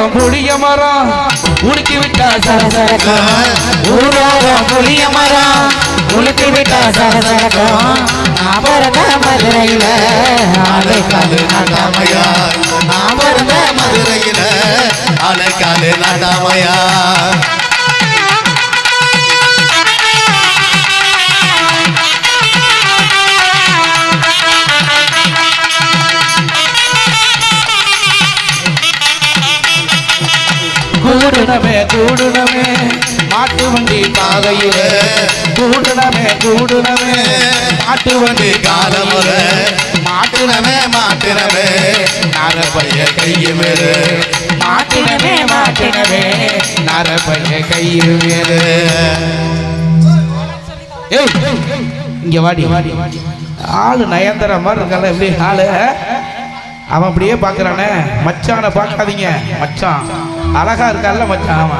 ஊரோரம் புளிய மரம் உடுக்கி விட்டா சரசரக்கும் ஊரோரம் புளிய மரம் உளுத்தி விட்டா சரசரக்கும் நான் பிறந்த மதுரையில ஆலைக்காலு நாட்டாமையா. நான் பிறந்த மதுரையில அலைக்காலு நாட்டாமையா. கூடுனமே மாட்டு வண்டி பாதையில கூடுனமே கூடுனமே மாட்டு வண்டி காலமுற மாட்டுனமே மாட்டுனமே நரபைய கையு மேலே. மாட்டுனமே மாட்டினமே நரபைய கையில் மேலே. இங்க வாடி. வாடி ஆளு நயந்திர மாதிரி இருக்கல எப்படி ஆளு? அவன் அப்படியே பார்க்குறானே மச்சானை பார்க்காதீங்க. மச்சான். அழகா இருக்கான்ல மச்சான்?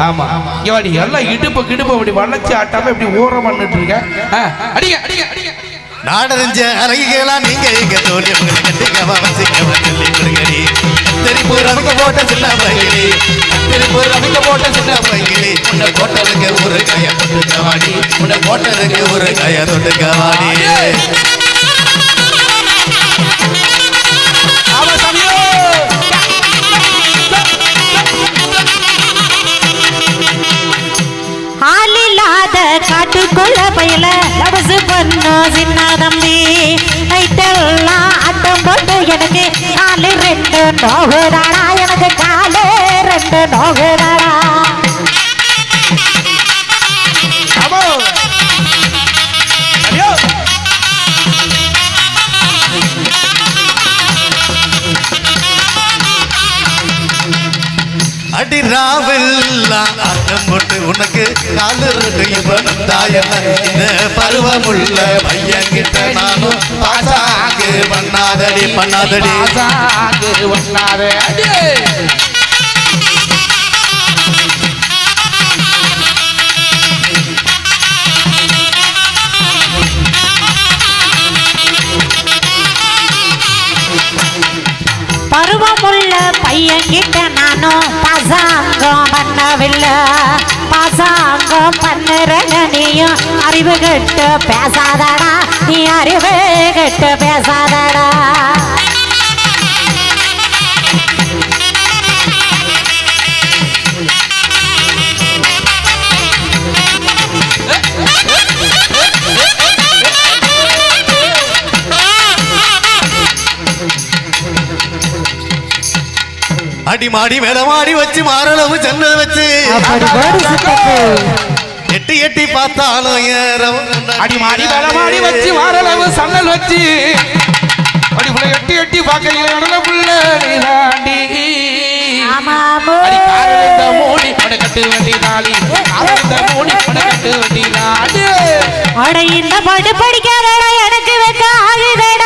ஆமா. ஆமா. இங்க வாடி எல்லாம் இடுப்பு கிடுப்பு அப்படி வளைச்சு ஆட்டாம இப்படி ஓரம் பண்ணிட்டு இருக்க. ஆ, அடிங்க அடிங்க அடிங்க. நாடறிஞ்ச அழகிகளா நீங்க எங்க தோழி உங்களை கட்டிக்கவா வசிக்கவா சொல்லி கொடுங்கடி திருப்பூர் அவங்க போட்ட சின்ன பைகிலி திருப்பூர் அவங்க போட்ட சின்ன பைகிலி உன்னை கோட்டருக்கு ஒரு கைய தொட்டு கவாடி உன்னை கோட்டருக்கு ஒரு கைய தொட்டு கவாடி நோகுதாடா எனக்கு காலே ரெண்டு நோகுதாடா அடி ராவெல்லாம் ஆட்டம் போட்டு உனக்கு காலு ரெண்டு இவனும் தாயன இந்த பருவமுள்ள நானும் பாசா பண்ணாதடி. அடி பருவமுள்ள பையன் கிட்ட நானும் பசாங்கம் பண்ணவில்லை. பசாங்கம் பண்ணுற நீயும் அறிவு கட்டு பேசாதடா. நீ அறிவு கட்டு பேசாதடா. அடி மாடி மேல மாடி வச்சு. மாரளவு ஜன்னல் வச்சு எட்டி எட்டி பார்த்தாலும் ஏறவும் அடி மாடி மேல மாடி வச்சு வாரளவு சன்னல் வச்சு. அடி புள்ள எட்டி எட்டி பார்க்கையில நடன புள்ள காரந்த மூடி பட கட்டு வண்டி நாளி மூடி பட கட்டு வண்டி நாடு அட இந்த பாட்டு படிக்காதடா எனக்கு வெக்க ஆகுதடா.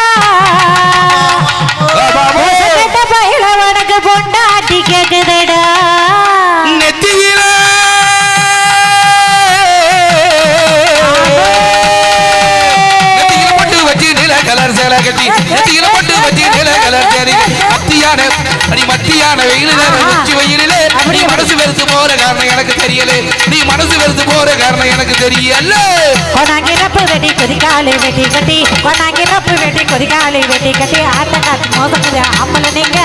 நெத்தியில பட்டு மத்தியான அடி மத்தியான வெயிலில உச்சி வெயிலிலே நீ மனசு வெறுத்து போற காரணம் எனக்கு தெரியல நீ மனசு வெறுத்து போற காரணம் எனக்கு தெரியல கொண்டாங்கி ரப்பு வெட்டி கொதிக்காலி வெட்டி கட்டி கொண்டாங்கி ரப்பு வெட்டி கொதிக்காலி வெட்டி கட்டி ஆட்ட காட்டி மோசம் செய்ய அம்மல நீங்க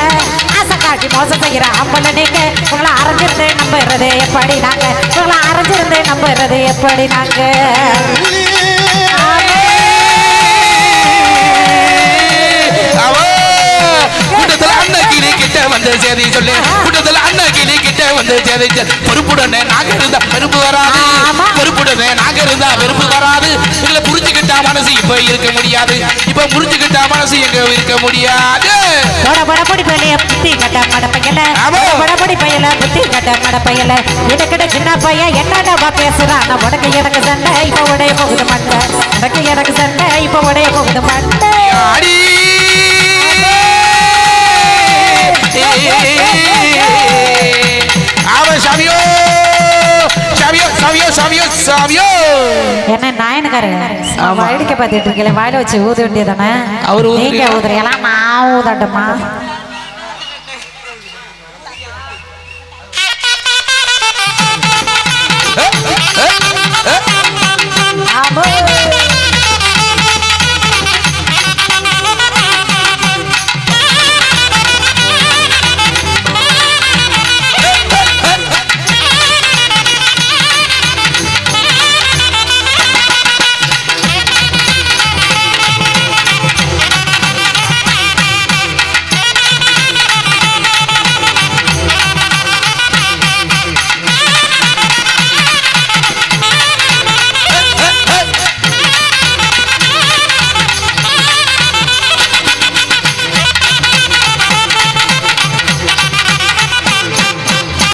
ஆசை காட்டி மோசம் செய்யற அம்மல நீங்க உங்களை அரைஞ்சிருந்து நம்புறது எப்படி நாங்க உங்களை அரைஞ்சிருந்து நம்புறது எப்படி நாங்க சேதி சொல்லு. கூட்டத்துல அண்ணன் கிளி கிட்ட வந்து சேதி. பொறுப்புடனே நாங்க இருந்தா வெறுப்பு வராது. பொறுப்புடனே நாங்க இருந்தா வெறுப்பு வராது. இல்ல புரிஞ்சுக்கிட்டா மனசு இப்ப இருக்க முடியாது. இப்ப புரிஞ்சுக்கிட்டா மனசு எங்க இருக்க முடியாது. போட போட பொடி பையில புத்தி கட்ட மடப்பையல ஆமா. போட பொடி பையில புத்தி கட்ட மடப்பையல இதுக்கிட்ட சின்ன பையன் என்னடா பேசுறான் நான் உனக்கு எனக்கு சண்டை இப்ப உடைய போகுது மண்டை. உனக்கு எனக்கு சண்டை இப்ப உடைய போகுது மண்டை. சாமியோ சாமியோ! என்ன நாயனுக்காரு. வேடிக்கை பார்த்துட்டு இருக்கீங்களே வாயில வச்சு ஊத வேண்டியதானே அவரு ஊதுறீங்களா? நீங்க ஊதுறீங்களா நான் ஊதட்டுமா